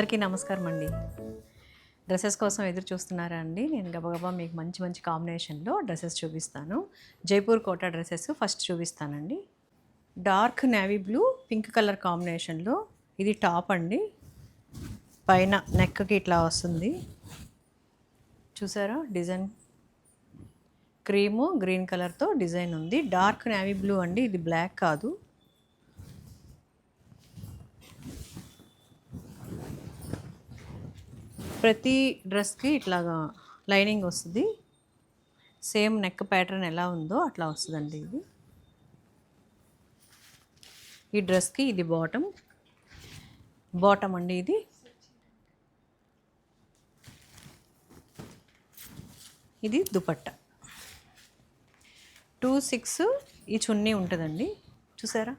అందరికీ నమస్కారం అండి. డ్రెస్సెస్ కోసం ఎదురు చూస్తున్నారా అండి? నేను గబగబా మీకు మంచి మంచి కాంబినేషన్లో డ్రెస్సెస్ చూపిస్తాను. జైపూర్ కోటా డ్రెస్సెస్ ఫస్ట్ చూపిస్తానండి. Dark navy blue pink colour కాంబినేషన్లో ఇది టాప్ అండి. పైన నెక్కి ఇట్లా వస్తుంది. చూసారా? డిజైన్ క్రీము గ్రీన్ కలర్తో డిజైన్ ఉంది. డార్క్ నేవీ బ్లూ అండి. ఇది బ్లాక్ కాదు. ప్రతి డ్రెస్కి ఇట్లాగా లైనింగ్ వస్తుంది. సేమ్ నెక్ ప్యాటర్న్ ఎలా ఉందో అట్లా వస్తుందండి ఇది. ఈ డ్రెస్కి ఇది బాటమ్. బాటమ్ అండి ఇది. ఇది దుపట్ట. టూ సిక్స్ ఈ చున్నీ ఉంటుందండి. చూసారా?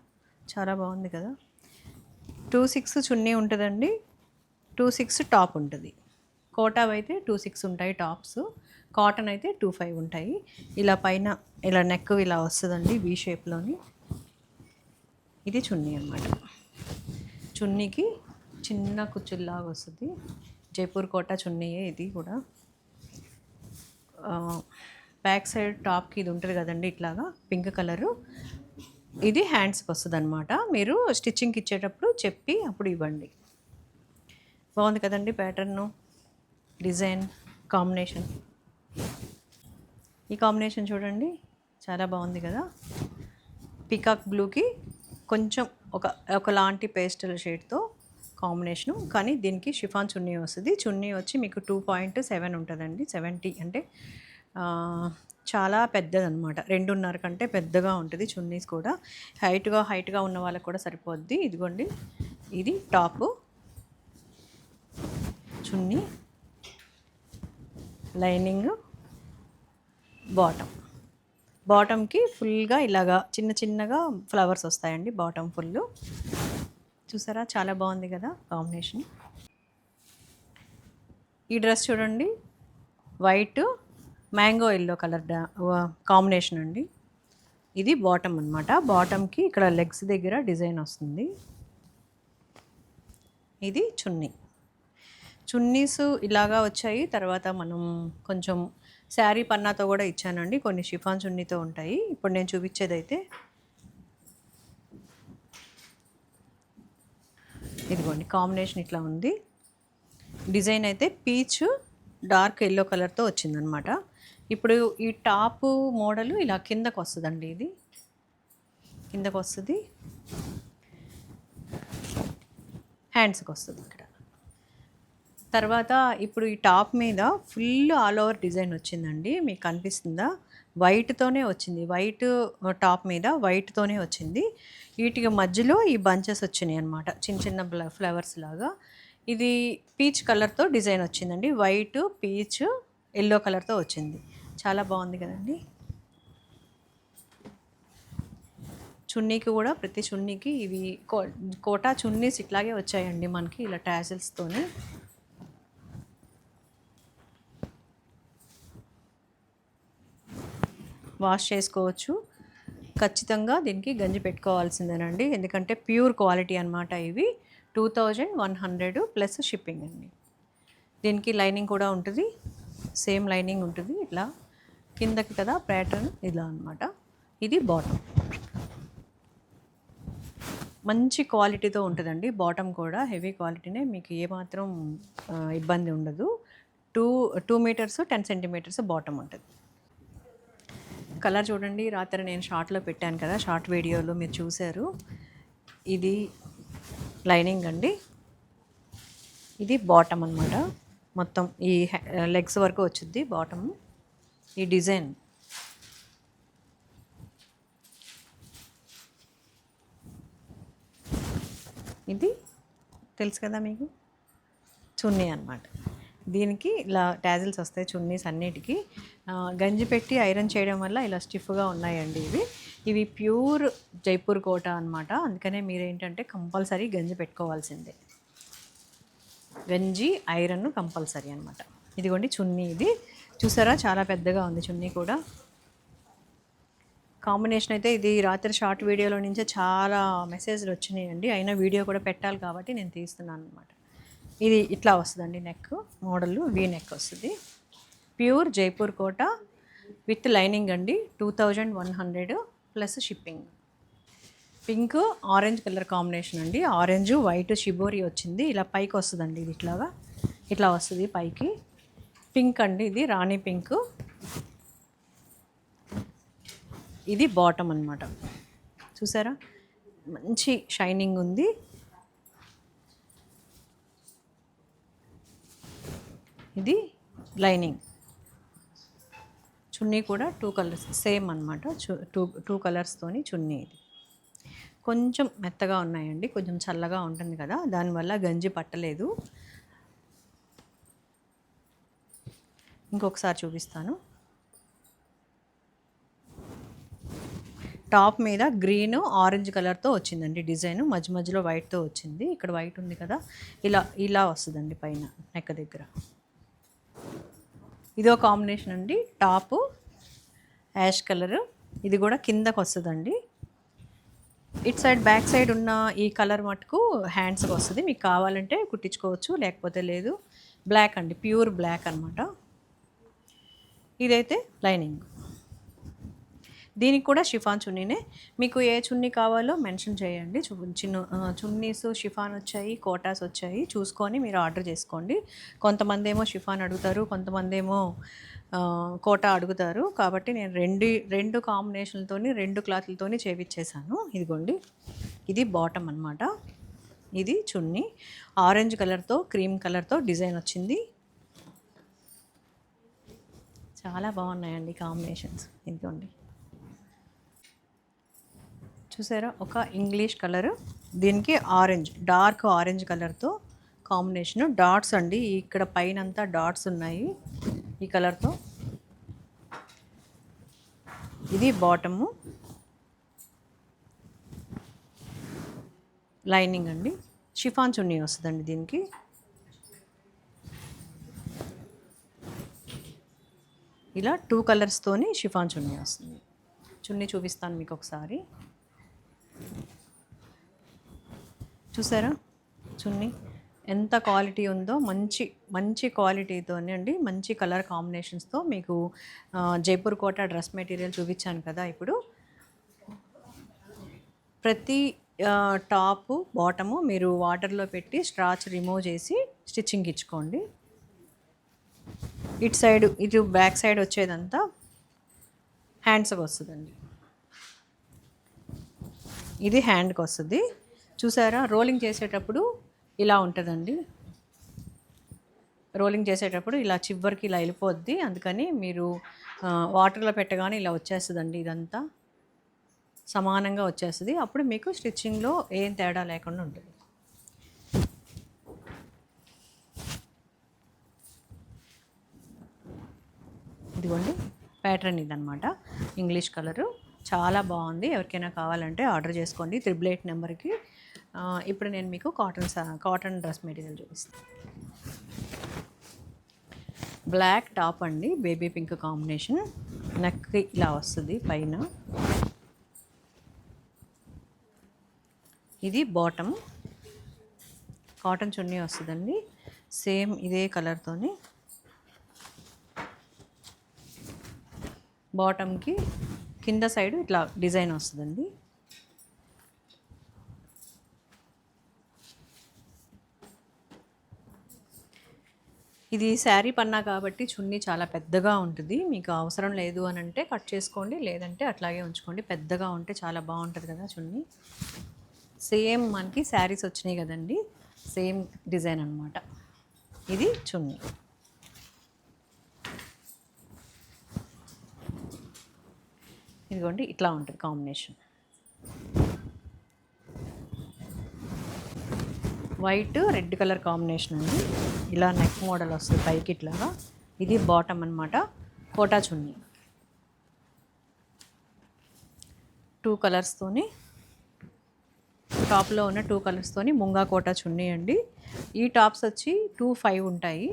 చాలా బాగుంది కదా. టూ సిక్స్ చున్నీ ఉంటుందండి. టూ సిక్స్ టాప్ ఉంటుంది. కోటా అయితే టూ సిక్స్ ఉంటాయి టాప్స్ కాటన్ అయితే టూ ఫైవ్ ఉంటాయి. ఇలా పైన ఇలా నెక్ ఇలా వస్తుందండి వీ షేప్లోని ఇది చున్నీ అన్నమాట. చున్నీకి చిన్న కుచ్చుల్లాగా వస్తుంది. జైపూర్ కోట చున్నీయే ఇది కూడా. బ్యాక్ సైడ్ టాప్కి ఇది ఉంటుంది కదండి ఇట్లాగా పింక్ కలరు ఇది హ్యాండ్స్కి వస్తుంది అనమాట మీరు స్టిచ్చింగ్కి ఇచ్చేటప్పుడు చెప్పి అప్పుడు ఇవ్వండి. బాగుంది కదండి ప్యాటర్ను డిజైన్ కాంబినేషన్. ఈ కాంబినేషన్ చూడండి చాలా బాగుంది కదా. పికాక్ బ్లూకి కొంచెం ఒక ఒకలాంటి పేస్టల్ షేడ్తో కాంబినేషను కానీ దీనికి షిఫాన్ చున్నీ వస్తుంది. చున్నీ వచ్చి మీకు టూ పాయింట్ సెవెన్ ఉంటుందండి. సెవెంటీ అంటే చాలా పెద్దదన్నమాట. రెండున్నర కంటే పెద్దగా ఉంటుంది చున్నీస్ కూడా. హైట్గా హైట్గా ఉన్న వాళ్ళకి కూడా సరిపోద్ది. ఇదిగోండి ఇది టాపు చున్నీ. Lining bottom. బాటమ్కి ఫుల్గా ఇలాగా చిన్న చిన్నగా ఫ్లవర్స్ వస్తాయండి బాటమ్ ఫుల్. చూసారా? చాలా బాగుంది కదా కాంబినేషన్. ఈ డ్రెస్ చూడండి. White mango yellow colour combination అండి. ఇది బాటమ్ అనమాట బాటమ్కి ఇక్కడ లెగ్స్ దగ్గర డిజైన్ వస్తుంది. ఇది చున్నీ. చున్నీస్ ఇలాగా వచ్చాయి. తర్వాత మనం కొంచెం శారీ పన్నాతో కూడా ఇచ్చానండి. కొన్ని షిఫాన్ చున్నీతో ఉంటాయి. ఇప్పుడు నేను చూపించేదైతే ఇదిగోండి కాంబినేషన్ ఇట్లా ఉంది. డిజైన్ అయితే పీచ్ డార్క్ ఎల్లో కలర్తో వచ్చిందనమాట. ఇప్పుడు ఈ టాప్ మోడల్ ఇలా కిందకు వస్తుందండి ఇది. కిందకు వస్తుంది. హ్యాండ్స్కి వస్తుంది ఇక్కడ తర్వాత ఇప్పుడు ఈ టాప్ మీద ఫుల్ ఆల్ ఓవర్ డిజైన్ వచ్చిందండి. మీకు కనిపిస్తుందా వైట్తోనే వచ్చింది. వైట్ టాప్ మీద వైట్తోనే వచ్చింది. వీటికి మధ్యలో ఈ బంచెస్ వచ్చినాయి అనమాట చిన్న చిన్న ఫ్లవర్స్ లాగా. ఇది పీచ్ కలర్తో డిజైన్ వచ్చిందండి. వైట్ పీచ్ ఎల్లో కలర్తో వచ్చింది. చాలా బాగుంది కదండి. చున్నీకి కూడా ప్రతి చున్నీకి ఇవి కో కోటా చున్నీస్ ఇట్లాగే వచ్చాయండి మనకి ఇలా టాజిల్స్తోనే వాష్ చేసుకోవచ్చు. ఖచ్చితంగా దీనికి గంజి పెట్టుకోవాల్సిందేనండి. ఎందుకంటే ప్యూర్ క్వాలిటీ అనమాట ఇవి. Two thousand one hundred plus shipping అండి. దీనికి లైనింగ్ కూడా ఉంటుంది. సేమ్ లైనింగ్ ఉంటుంది ఇట్లా. కిందకి కదా ప్యాటర్న్ ఇలా అనమాట ఇది బాటమ్. మంచి క్వాలిటీతో ఉంటుందండి. బాటమ్ కూడా హెవీ క్వాలిటీనే. మీకు ఏమాత్రం ఇబ్బంది ఉండదు. Two two metres ten centimetres bottom ఉంటుంది. కలర్ చూడండి. రాత్రి నేను షార్ట్లో పెట్టాను కదా షార్ట్ వీడియోలో మీరు చూశారు. ఇది లైనింగ్ అండి. ఇది బాటమ్ అన్నమాట. మొత్తం ఈ లెగ్స్ వరకు వచ్చింది బాటమ్. ఈ డిజైన్. ఇది తెలుసు కదా మీకు? చున్నీ అన్నమాట. దీనికి ఇలా టాజిల్స్ వస్తాయి చున్నీస్ అన్నిటికీ. గంజి పెట్టి ఐరన్ చేయడం వల్ల ఇలా స్టిఫ్గా ఉన్నాయండి ఇవి. ఇవి ప్యూర్ జైపూర్ కోట అనమాట అందుకనే మీరు ఏంటంటే కంపల్సరీ గంజి పెట్టుకోవాల్సిందే. గంజి ఐరన్ కంపల్సరీ అనమాట ఇదిగోండి చున్నీ ఇది. చూసారా? చాలా పెద్దగా ఉంది చున్నీ కూడా. కాంబినేషన్ అయితే ఇది రాత్రి షార్ట్ వీడియోలో నుంచే చాలా మెసేజ్లు వచ్చినాయండి. అయినా వీడియో కూడా పెట్టాలి కాబట్టి నేను తీస్తున్నాను అనమాట ఇది ఇట్లా వస్తుందండి నెక్ మోడల్ వీ నెక్ వస్తుంది. Pure Jaipur Kota with lining అండి. Two thousand one hundred plus shipping pink orange colour combination అండి. ఆరెంజ్ వైట్ షిబోరి వచ్చింది. ఇలా పైకి వస్తుందండి ఇది ఇట్లాగా. ఇట్లా వస్తుంది పైకి. పింక్ అండి ఇది రాణి పింక్ ఇది బాటమ్ అన్నమాట. చూసారా? మంచి షైనింగ్ ఉంది. ఇది లైనింగ్. చున్నీ కూడా టూ కలర్స్ సేమ్ అనమాట టూ టూ కలర్స్తోని చున్నీ ఇది. కొంచెం మెత్తగా ఉన్నాయండి కొంచెం చల్లగా ఉంటుంది కదా దానివల్ల గంజి పట్టలేదు. ఇంకొకసారి చూపిస్తాను. టాప్ మీద గ్రీన్ ఆరెంజ్ కలర్తో వచ్చిందండి డిజైన్. మధ్య మధ్యలో వైట్తో వచ్చింది. ఇక్కడ వైట్ ఉంది కదా ఇలా ఇలా వస్తుందండి పైన నెక్క దగ్గర. ఇదో కాంబినేషన్ అండి. Top ash colour. ఇది కూడా కిందకు వస్తుందండి. ఇట్ సైడ్ బ్యాక్ సైడ్ ఉన్న ఈ కలర్ మటుకు హ్యాండ్స్కి వస్తుంది. మీకు కావాలంటే కుట్టించుకోవచ్చు లేకపోతే లేదు. బ్లాక్ అండి ప్యూర్ బ్లాక్ అనమాట ఇదైతే లైనింగ్. దీనికి కూడా షిఫాన్ చున్నీనే. మీకు ఏ చున్నీ కావాలో మెన్షన్ చేయండి. చు- చిన్న చున్నీస్ షిఫాన్ వచ్చాయి కోటాస్ వచ్చాయి. చూసుకొని మీరు ఆర్డర్ చేసుకోండి. కొంతమంది ఏమో షిఫాన్ అడుగుతారు కొంతమంది ఏమో కోటా అడుగుతారు. కాబట్టి నేను రెండు రెండు కాంబినేషన్లతోని రెండు క్లాత్లతోని చేపించేశాను ఇదిగోండి. ఇది బాటమ్ అన్నమాట. ఇది చున్నీ. ఆరెంజ్ కలర్తో క్రీమ్ కలర్తో డిజైన్ వచ్చింది. చాలా బాగున్నాయండి కాంబినేషన్స్. ఇదిగోండి. చూసారా? ఒక ఇంగ్లీష్ కలర్ దీనికి ఆరెంజ్ డార్క్ ఆరెంజ్ కలర్తో కాంబినేషన్. డాట్స్ అండి ఇక్కడ పైన అంతా డాట్స్ ఉన్నాయి ఈ కలర్తో. ఇది బాటము. లైనింగ్ అండి. షిఫాన్ చున్నీ వస్తుందండి దీనికి. ఇలా టూ కలర్స్తోని షిఫాన్ చున్నీ వస్తుంది. చున్నీ చూపిస్తాను మీకు ఒకసారి. చూసారా? చున్నీ ఎంత క్వాలిటీ ఉందో మంచి మంచి క్వాలిటీతోనే అండి మంచి కలర్ కాంబినేషన్స్తో మీకు జైపూర్ కోట డ్రెస్ మెటీరియల్ చూపించాను కదా ఇప్పుడు. ప్రతి టాపు బాటము మీరు వాటర్లో పెట్టి స్ట్రాచ్ రిమూవ్ చేసి స్టిచ్చింగ్ ఇచ్చుకోండి. ఇటు సైడ్ ఇటు బ్యాక్ సైడ్ వచ్చేదంతా హ్యాండ్స్కి వస్తుందండి. ఇది హ్యాండ్కి వస్తుంది. చూసారా? రోలింగ్ చేసేటప్పుడు ఇలా ఉంటుందండి. రోలింగ్ చేసేటప్పుడు ఇలా చివరికి ఇలా వెళ్ళిపోద్ది. అందుకని మీరు వాటర్లో పెట్టగానే ఇలా వచ్చేస్తుందండి ఇదంతా. సమానంగా వచ్చేస్తుంది. అప్పుడు మీకు స్టిచ్చింగ్లో ఏం తేడా లేకుండా ఉంటుంది. ఇదిగోండి ప్యాటర్న్ ఇదనమాట ఇంగ్లీష్ కలరు. చాలా బాగుంది. ఎవరికైనా కావాలంటే ఆర్డర్ చేసుకోండి. త్రిబుల్ ఎయిట్ నెంబర్కి ఇప్పుడు నేను మీకు కాటన్ సా- కాటన్ డ్రెస్ మెటీరియల్ చూపిస్తాను. బ్లాక్ టాప్ అండి బేబీ పింక్ కాంబినేషన్ నెక్ ఇలా వస్తుంది పైన. ఇది బాటమ్ కాటన్ చున్నీ వస్తుందండి. సేమ్ ఇదే కలర్తోని బాటమ్కి కింద సైడ్ ఇట్లా డిజైన్ వస్తుందండి. ఇది శారీ పన్నా కాబట్టి చున్నీ చాలా పెద్దగా ఉంటుంది. మీకు అవసరం లేదు అని అంటే కట్ చేసుకోండి. లేదంటే అట్లాగే ఉంచుకోండి. పెద్దగా ఉంటే చాలా బాగుంటుంది కదా చున్నీ. సేమ్ మనకి శారీస్ వచ్చినాయి కదండి. సేమ్ డిజైన్ అనమాట ఇది చున్నీ. ఇదిగోండి ఇట్లా ఉంటుంది combination. White red colour combination అండి. ఇలా నెక్ మోడల్ వస్తుంది పైకి ఇట్లాగా. ఇది బాటమ్ అనమాట కోటా చున్నీ. టూ కలర్స్తోని టాప్లో ఉన్న టూ కలర్స్తోని ముంగా కోటా చున్నీ అండి. ఈ టాప్స్ వచ్చి టూ ఫైవ్ ఉంటాయి.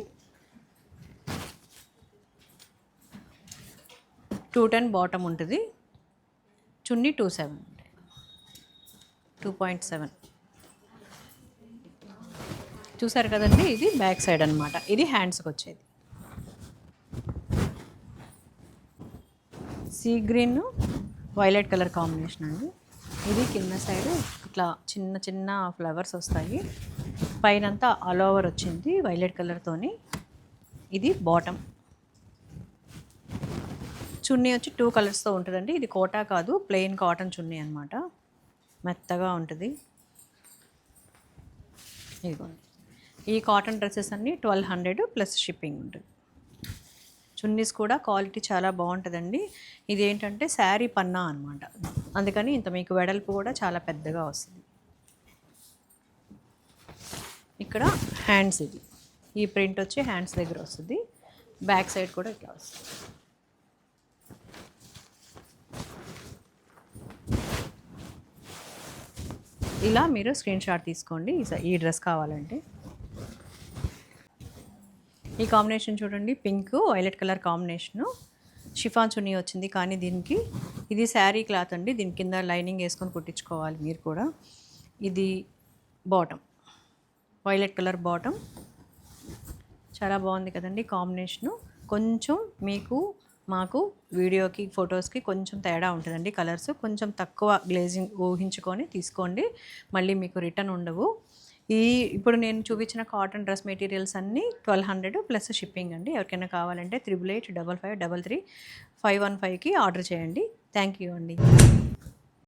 టూ టెన్ బాటమ్ ఉంటుంది. చున్నీ two seven two point seven చూసారు కదండి? ఇది బ్యాక్ సైడ్ అనమాట ఇది హ్యాండ్స్కి వచ్చేది. Sea green violet colour combination అండి. ఇది కింద సైడ్ ఇట్లా చిన్న చిన్న ఫ్లవర్స్ వస్తాయి. పైనంతా ఆల్ ఓవర్ వచ్చింది వైలెట్ కలర్తోని ఇది బాటమ్. చున్నీ వచ్చి టూ కలర్స్తో ఉంటుందండి. ఇది కోటా కాదు ప్లెయిన్ కాటన్ చున్నీ అనమాట మెత్తగా ఉంటుంది. ఇదిగోండి. ఈ కాటన్ డ్రెస్సెస్ అన్నీ ట్వెల్వ్ హండ్రెడ్ ప్లస్ షిప్పింగ్ ఉంటుంది. చున్నీస్ కూడా క్వాలిటీ చాలా బాగుంటుందండి. ఇది ఏంటంటే శారీ పన్నా అనమాట అందుకని ఇంత మీకు వెడల్పు కూడా చాలా పెద్దగా వస్తుంది. ఇక్కడ హ్యాండ్స్ ఇది. ఈ ప్రింట్ వచ్చి హ్యాండ్స్ దగ్గర వస్తుంది. బ్యాక్ సైడ్ కూడా ఇట్లా వస్తుంది. ఇలా మీరు స్క్రీన్ షాట్ తీసుకోండి. ఈ స- ఈ డ్రెస్ కావాలంటే. ఈ కాంబినేషన్ చూడండి pink violet colour combination. Chiffon చున్నీ వచ్చింది కానీ దీనికి ఇది శారీ క్లాత్ అండి దీని కింద లైనింగ్ వేసుకొని కుట్టించుకోవాలి మీరు కూడా. ఇది బాటమ్ వైలెట్ కలర్ బాటమ్. చాలా బాగుంది కదండి కాంబినేషను. కొంచెం మీకు మాకు వీడియోకి ఫొటోస్కి కొంచెం తేడా ఉంటుందండి కలర్స్. కొంచెం తక్కువ గ్లేజింగ్ ఊహించుకొని తీసుకోండి. మళ్ళీ మీకు రిటర్న్ ఉండవు. ఈ ఇప్పుడు నేను చూపించిన కాటన్ డ్రెస్ మెటీరియల్స్ అన్నీ ట్వెల్వ్ హండ్రెడ్ ప్లస్ షిప్పింగ్ అండి. ఎవరికైనా కావాలంటే triple eight double five double three five one ఫైవ్కి ఆర్డర్ చేయండి. థ్యాంక్ యూ అండి.